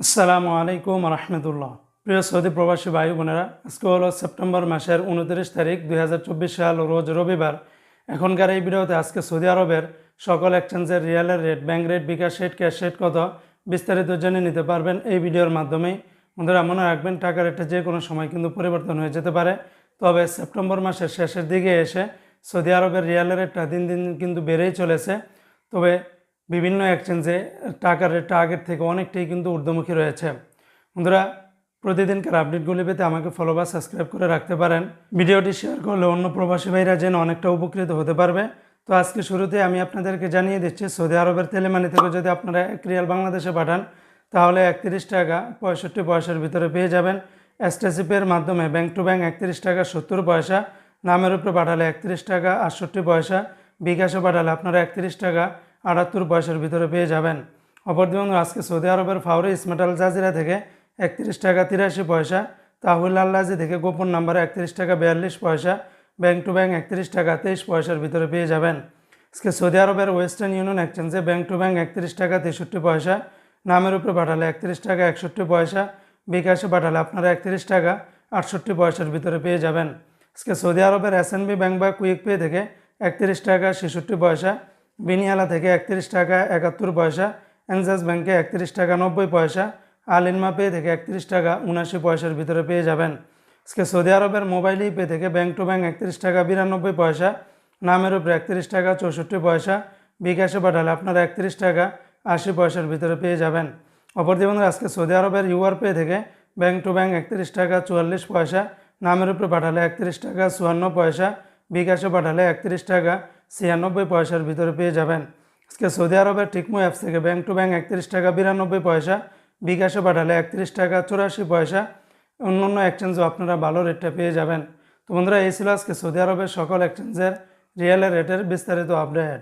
আসসালামু আলাইকুম রহমতুল্লাহ। প্রিয় সৌদি প্রবাসী ভাই বোনেরা, আজকে হলো সেপ্টেম্বর মাসের উনত্রিশ তারিখ দুই হাজার চব্বিশ সাল, রোজ রবিবার। এখনকার এই ভিডিওতে আজকে সৌদি আরবের সকল এক্সচেঞ্জের রিয়ালের rate, bank rate, bKash rate, cash rate কত, বিস্তারিত জেনে নিতে পারবেন এই ভিডিওর মাধ্যমেই। বন্ধুরা, মনে রাখবেন টাকা রেটটা যে কোনো সময় কিন্তু পরিবর্তন হয়ে যেতে পারে। তবে সেপ্টেম্বর মাসের শেষের দিকে এসে সৌদি আরবের রিয়ালের রেটটা দিন দিন কিন্তু বেড়েই চলেছে। তবে বিভিন্ন এক্সচেঞ্জে টাকার রেটটা আগের থেকে অনেকটাই কিন্তু ঊর্ধ্বমুখী রয়েছে। বন্ধুরা, প্রতিদিনকার আপডেটগুলি পেতে আমাকে ফলো বা সাবস্ক্রাইব করে রাখতে পারেন। ভিডিওটি শেয়ার করলে অন্য প্রবাসী ভাইরা যেন অনেকটা উপকৃত হতে পারবে। তো আজকে শুরুতে আমি আপনাদেরকে জানিয়ে দিচ্ছি, সৌদি আরবের তেলেমানি থেকে যদি আপনারা এক রিয়াল বাংলাদেশে পাঠান, তাহলে একত্রিশ টাকা পঁয়ষট্টি পয়সার ভিতরে পেয়ে যাবেন। এসটিসিপের মাধ্যমে ব্যাংক টু ব্যাংক একত্রিশ টাকা সত্তর পয়সা, নামের উপরে পাঠালে একত্রিশ টাকা আটষট্টি পয়সা, বিকাশে পাঠালে আপনারা একত্রিশ টাকা আটাত্তর পয়সার ভিতরে পেয়ে যাবেন। অপরদিকে বন্ধুরা, আজকে সৌদি আরবের ফাউরি ইসমেটাল জাজিরা থেকে একত্রিশ টাকা তিরাশি পয়সা তাহুল আল্লাজি থেকে গোপন নাম্বারে একত্রিশ টাকা বিয়াল্লিশ পয়সা ব্যাংক টু ব্যাংক একত্রিশ টাকা তেইশ পয়সার ভিতরে পেয়ে যাবেন। আজকে সৌদি আরবের ওয়েস্টার্ন ইউনিয়ন এক্সচেঞ্জে ব্যাংক টু ব্যাংক একত্রিশ টাকা তেষট্টি পয়সা নামের উপরে পাঠালে একত্রিশ টাকা একষট্টি পয়সা বিকাশে পাঠালে আপনারা একত্রিশ টাকা আটষট্টি পয়সার ভিতরে পেয়ে যাবেন। আজকে সৌদি আরবের এসএনবি ব্যাংক বা কুইক পে থেকে একত্রিশ টাকা ছেষট্টি পয়সা বিনিয়ালা থেকে একত্রিশ টাকা একাত্তর পয়সা, এনজাস ব্যাংকে একত্রিশ টাকা নব্বই পয়সা আলিনমা পে থেকে একত্রিশ টাকা উনাশি পয়সার ভিতরে পেয়ে যাবেন। আজকে সৌদি আরবের মোবাইল পে থেকে ব্যাংক টু ব্যাংক একত্রিশ টাকা বিরানব্বই পয়সা, নামের উপরে একত্রিশ টাকা চৌষট্টি পয়সা, বিকাশে পাঠালে আপনারা একত্রিশ টাকা আশি পয়সার ভিতরে পেয়ে যাবেন। অপরদিকে বন্ধুরা, আজকে সৌদি আরবের ইউআর পে থেকে ব্যাংক টু ব্যাংক একত্রিশ টাকা চুয়াল্লিশ পয়সা, নামের উপরে পাঠালে একত্রিশ টাকা চুয়ান্ন পয়সা, বিকাশে পাঠালে একত্রিশ টাকা ছিয়ানব্বই পয়সার ভিতরে পেয়ে যাবেন। আজকে সৌদি আরবের টিকমো অ্যাপস থেকে ব্যাংক টু ব্যাংক একত্রিশ টাকা বিরানব্বই পয়সা, বিকাশে পাঠালে একত্রিশ টাকা চুরাশি পয়সা, অন্য অন্য এক্সচেঞ্জও আপনারা ভালো রেটটা পেয়ে যাবেন। তো বন্ধুরা, এই ছিল আজকে সৌদি আরবের সকল এক্সচেঞ্জের রিয়েলের রেটের বিস্তারিত আপডেট